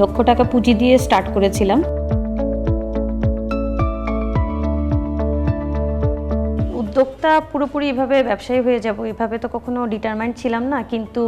লক্ষ টাকা পুঁজি দিয়ে স্টার্ট করেছিলাম। উদ্যোক্তা পুরোপুরি এভাবে ব্যবসায়ী হয়ে যাব, এভাবে তো কখনো ডিটারমাইন্ড ছিলাম না, কিন্তু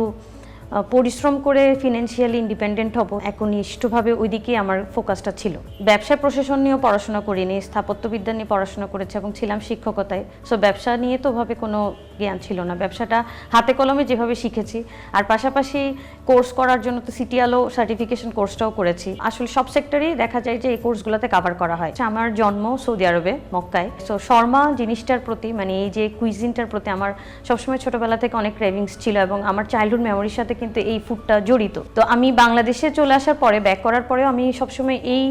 পরিশ্রম করে ফিনান্সিয়ালি ইন্ডিপেন্ডেন্ট হব। একনিষ্ঠভাবে ওইদিকেই আমার ফোকাসটা ছিল। ব্যবসা প্রশাসন নিয়েও পড়াশোনা করিনি স্থাপত্যবিদ্যা নিয়ে পড়াশোনা করেছি এবং ছিলাম শিক্ষকতায়। সো ব্যবসা নিয়ে তো ভাবে কোনো জ্ঞান ছিল না। ব্যবসাটা হাতে কলমে যেভাবে শিখেছি আর পাশাপাশি কোর্স করার জন্য তো সিটিআলো সার্টিফিকেশন কোর্সটাও করেছি। আসলে সব সেক্টরেই দেখা যায় যে এই কোর্সগুলোতে কভার করা হয়। আচ্ছা, আমার জন্ম সৌদি আরবে মক্কায়। সো শর্মা জিনিসটার প্রতি মানে এই যে কুইজিনটার প্রতি আমার সবসময় ছোটবেলা থেকে অনেক ক্রেভিংস ছিল এবং আমার চাইল্ডহুড মেমোরির সাথে কিন্তু এই ফুডটা জড়িত। তো আমি বাংলাদেশে চলে আসার পরে ব্যাক করার পরেও আমি সবসময় এই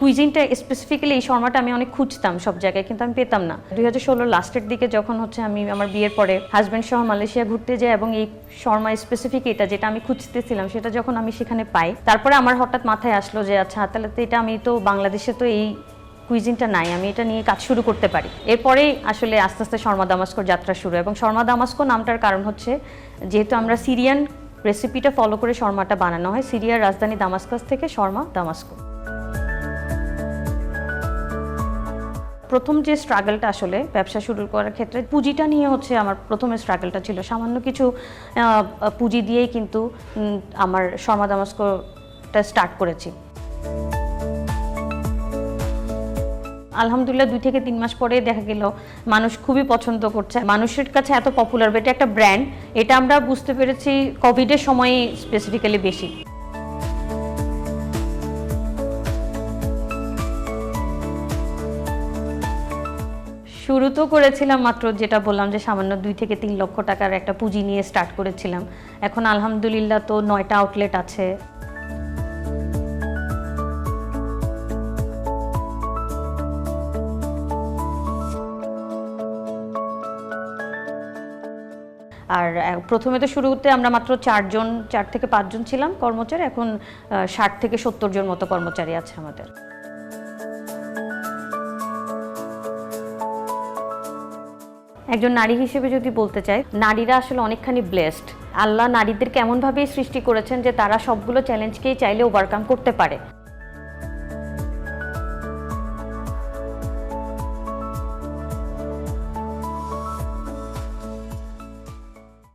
কুইজিনটা স্পেসিফিক্যালি এই শর্মাটা আমি অনেক খুঁজতাম সব জায়গায়, কিন্তু আমি পেতাম না। দুই হাজার লাস্টের দিকে যখন হচ্ছে আমি আমার বিয়ের পরে হাজব্যান্ড সহ মালয়েশিয়া ঘুরতে যাই এবং এই শর্মা স্পেসিফিক এটা যেটা আমি খুঁজতেছিলাম, সেটা যখন আমি সেখানে পাই, তারপরে আমার হঠাৎ মাথায় আসলো যে আচ্ছা তাহলে তো এটা আমি তো বাংলাদেশে তো এই কুইজিনটা নাই, আমি এটা নিয়ে কাজ শুরু করতে পারি। এরপরেই আসলে আস্তে আস্তে শর্মা দামাস্কর যাত্রা শুরু এবং শর্মা দামাস্কো নামটার কারণ হচ্ছে, যেহেতু আমরা সিরিয়ান রেসিপিটা ফলো করে শর্মাটা বানানো হয়। সিরিয়ার রাজধানী দামাস্কাস থেকে শর্মা দামাস্কো। প্রথম যে স্ট্রাগলটা আসলে ব্যবসা শুরু করার ক্ষেত্রে, পুঁজিটা নিয়ে হচ্ছে আমার প্রথমে স্ট্রাগলটা ছিল। সামান্য কিছু পুঁজি দিয়েই কিন্তু আমার শর্মা দামাস্কোটা স্টার্ট করেছি। আলহামদুলিল্লাহ দুই থেকে তিন মাস পরে দেখা গেল মানুষ খুবই পছন্দ করছে। মানুষের কাছে এত পপুলার এটা একটা ব্র্যান্ড এটা আমরা বুঝতে পেরেছি কোভিডের সময় স্পেসিফিক্যালি বেশি। শুরু তো করেছিলাম মাত্র যেটা বললাম যে সামান্য দুই থেকে তিন লক্ষ টাকার একটা পুঁজি নিয়ে স্টার্ট করেছিলাম। এখন আলহামদুলিল্লাহ তো নয়টা আউটলেট আছে। আর প্রথমে তো শুরুতে আমরা মাত্র চারজন, চার থেকে পাঁচজন ছিলাম কর্মচারী, এখন ষাট থেকে সত্তর জন মতো কর্মচারী আছে আমাদের। একজন নারী হিসেবে যদি বলতে চাই, নারীরা আসলে অনেকখানি ব্লেসড আল্লাহ নারীদেরকে এমনভাবেই সৃষ্টি করেছেন যে তারা সবগুলো চ্যালেঞ্জকেই চাইলে ওভারকাম করতে পারে।